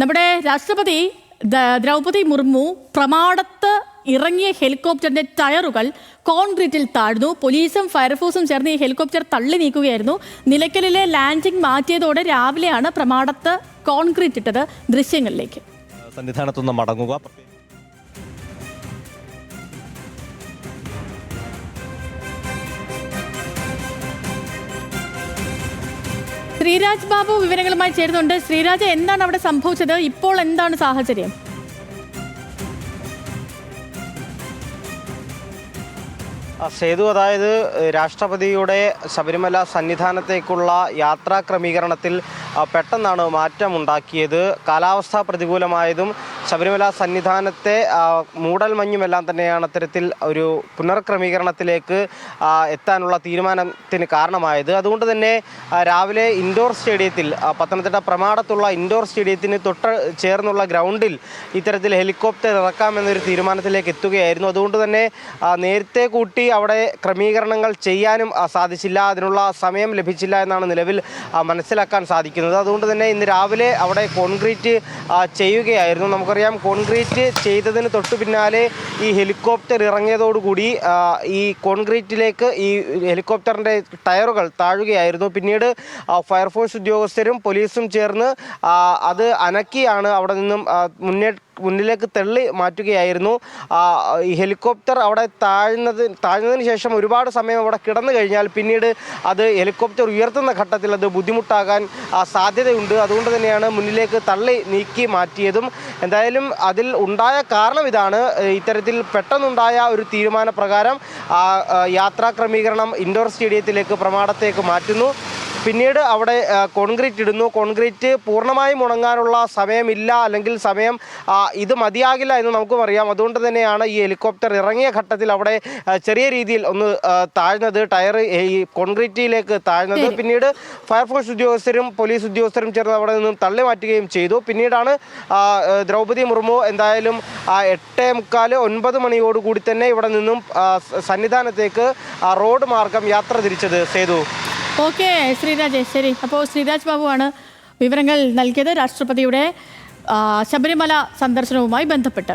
നമ്മുടെ രാഷ്ട്രപതി ദ്രൗപതി മുർമു പ്രമാണത്ത് ഇറങ്ങിയ ഹെലികോപ്റ്ററിന്റെ ടയറുകൾ കോൺക്രീറ്റിൽ താഴ്ന്നു. പോലീസും ഫയർഫോഴ്സും ചേർന്ന് ഈ ഹെലികോപ്റ്റർ തള്ളി നീക്കുകയായിരുന്നു. നിലയ്ക്കലിലെ ലാൻഡിംഗ് മാറ്റിയതോടെ രാവിലെയാണ് പ്രമാണത്ത് കോൺക്രീറ്റ് ഇട്ടത് ദൃശ്യങ്ങളിലേക്ക്. സന്നിധാനത്തുനിന്ന് മടങ്ങുക. ശ്രീരാജ് ബാബു വിവരങ്ങളുമായി ചേരുന്നുണ്ട്. ശ്രീരാജ് എന്താണ് അവിടെ സംഭവിച്ചത്? ഇപ്പോൾ എന്താണ് സാഹചര്യം? സേതു അതായത് രാഷ്ട്രപതിയുടെ ശബരിമല സന്നിധാനത്തേക്കുള്ള യാത്രാ ക്രമീകരണത്തിൽ പെട്ടെന്നാണ് മാറ്റമുണ്ടാക്കിയത്. കാലാവസ്ഥ പ്രതികൂലമായതും ശബരിമല സന്നിധാനത്തെ മൂടൽമഞ്ഞുമെല്ലാം തന്നെയാണ് അത്തരത്തിൽ ഒരു പുനർക്രമീകരണത്തിലേക്ക് എത്താനുള്ള തീരുമാനത്തിന് കാരണമായത്. അതുകൊണ്ട് തന്നെ രാവിലെ ഇൻഡോർ സ്റ്റേഡിയത്തിൽ പത്തനംതിട്ട പ്രമാടത്തുള്ള ഇൻഡോർ സ്റ്റേഡിയത്തിന് തൊട്ട് ചേർന്നുള്ള ഗ്രൗണ്ടിൽ ഇത്തരത്തിൽ ഹെലികോപ്റ്റർ ഇറക്കാമെന്നൊരു തീരുമാനത്തിലേക്ക് എത്തുകയായിരുന്നു. അതുകൊണ്ട് തന്നെ നേരത്തെ കൂട്ടി അവിടെ ക്രമീകരണങ്ങൾ ചെയ്യാനും സാധിച്ചില്ല. അതിനുള്ള സമയം ലഭിച്ചില്ല എന്നാണ് നിലവിൽ മനസ്സിലാക്കാൻ സാധിക്കുന്നത്. അതുകൊണ്ട് തന്നെ ഇന്ന് രാവിലെ അവിടെ കോൺക്രീറ്റ് ചെയ്യുകയായിരുന്നു. നമുക്കറിയാം കോൺക്രീറ്റ് ചെയ്തതിന് തൊട്ടു പിന്നാലെ ഈ ഹെലികോപ്റ്റർ ഇറങ്ങിയതോടുകൂടി ഈ കോൺക്രീറ്റിലേക്ക് ഈ ഹെലികോപ്റ്ററിന്റെ ടയറുകൾ താഴുകയായിരുന്നു. പിന്നീട് ഫയർഫോഴ്സ് ഉദ്യോഗസ്ഥരും പോലീസും ചേർന്ന് അത് അനക്കിയാണ് അവിടെ നിന്നും മുന്നേ മുന്നിലേക്ക് തള്ളി മാറ്റുകയായിരുന്നു. ഈ ഹെലികോപ്റ്റർ അവിടെ താഴ്ന്നത് താഴ്ന്നതിന് ശേഷം ഒരുപാട് സമയം അവിടെ കിടന്നു കഴിഞ്ഞാൽ പിന്നീട് അത് ഹെലികോപ്റ്റർ ഉയർത്തുന്ന ഘട്ടത്തിൽ അത് ബുദ്ധിമുട്ടാകാൻ സാധ്യതയുണ്ട്. അതുകൊണ്ട് തന്നെയാണ് മുന്നിലേക്ക് തള്ളി നീക്കി മാറ്റിയതും. എന്തായാലും അതിൽ ഉണ്ടായ കാരണം ഇതാണ്. ഇത്തരത്തിൽ പെട്ടെന്നുണ്ടായ ഒരു തീരുമാനപ്രകാരം യാത്രാ ക്രമീകരണം ഇൻഡോർ സ്റ്റേഡിയത്തിലേക്ക് പ്രമാണത്തേക്ക് മാറ്റുന്നു. പിന്നീട് അവിടെ കോൺക്രീറ്റ് ഇടുന്നു. കോൺക്രീറ്റ് പൂർണമായും ഉണങ്ങാനുള്ള സമയമില്ല. അല്ലെങ്കിൽ സമയം ഇത് മതിയാകില്ല എന്ന് നമുക്കും അറിയാം. അതുകൊണ്ട് തന്നെയാണ് ഈ ഹെലികോപ്റ്റർ ഇറങ്ങിയ ഘട്ടത്തിൽ അവിടെ ചെറിയ രീതിയിൽ ഒന്ന് താഴ്ന്നത് ടയർ ഈ കോൺക്രീറ്റിലേക്ക് താഴ്ന്നത്. പിന്നീട് ഫയർഫോഴ്സ് ഉദ്യോഗസ്ഥരും പോലീസ് ഉദ്യോഗസ്ഥരും ചേർന്ന് അവിടെ നിന്നും തള്ളി മാറ്റുകയും ചെയ്തു. പിന്നീടാണ് ദ്രൗപദി മുർമു എന്തായാലും എട്ടേ മുക്കാൽ ഒൻപത് മണിയോടുകൂടി തന്നെ ഇവിടെ നിന്നും സന്നിധാനത്തേക്ക് റോഡ് മാർഗം യാത്ര തിരിച്ചത് സേതു. ഓക്കെ ശ്രീരാജ് ശരി. അപ്പോൾ ശ്രീരാജ് ബാബുവാണ് വിവരങ്ങൾ നൽകിയത് രാഷ്ട്രപതിയുടെ ശബരിമല സന്ദർശനവുമായി ബന്ധപ്പെട്ട്.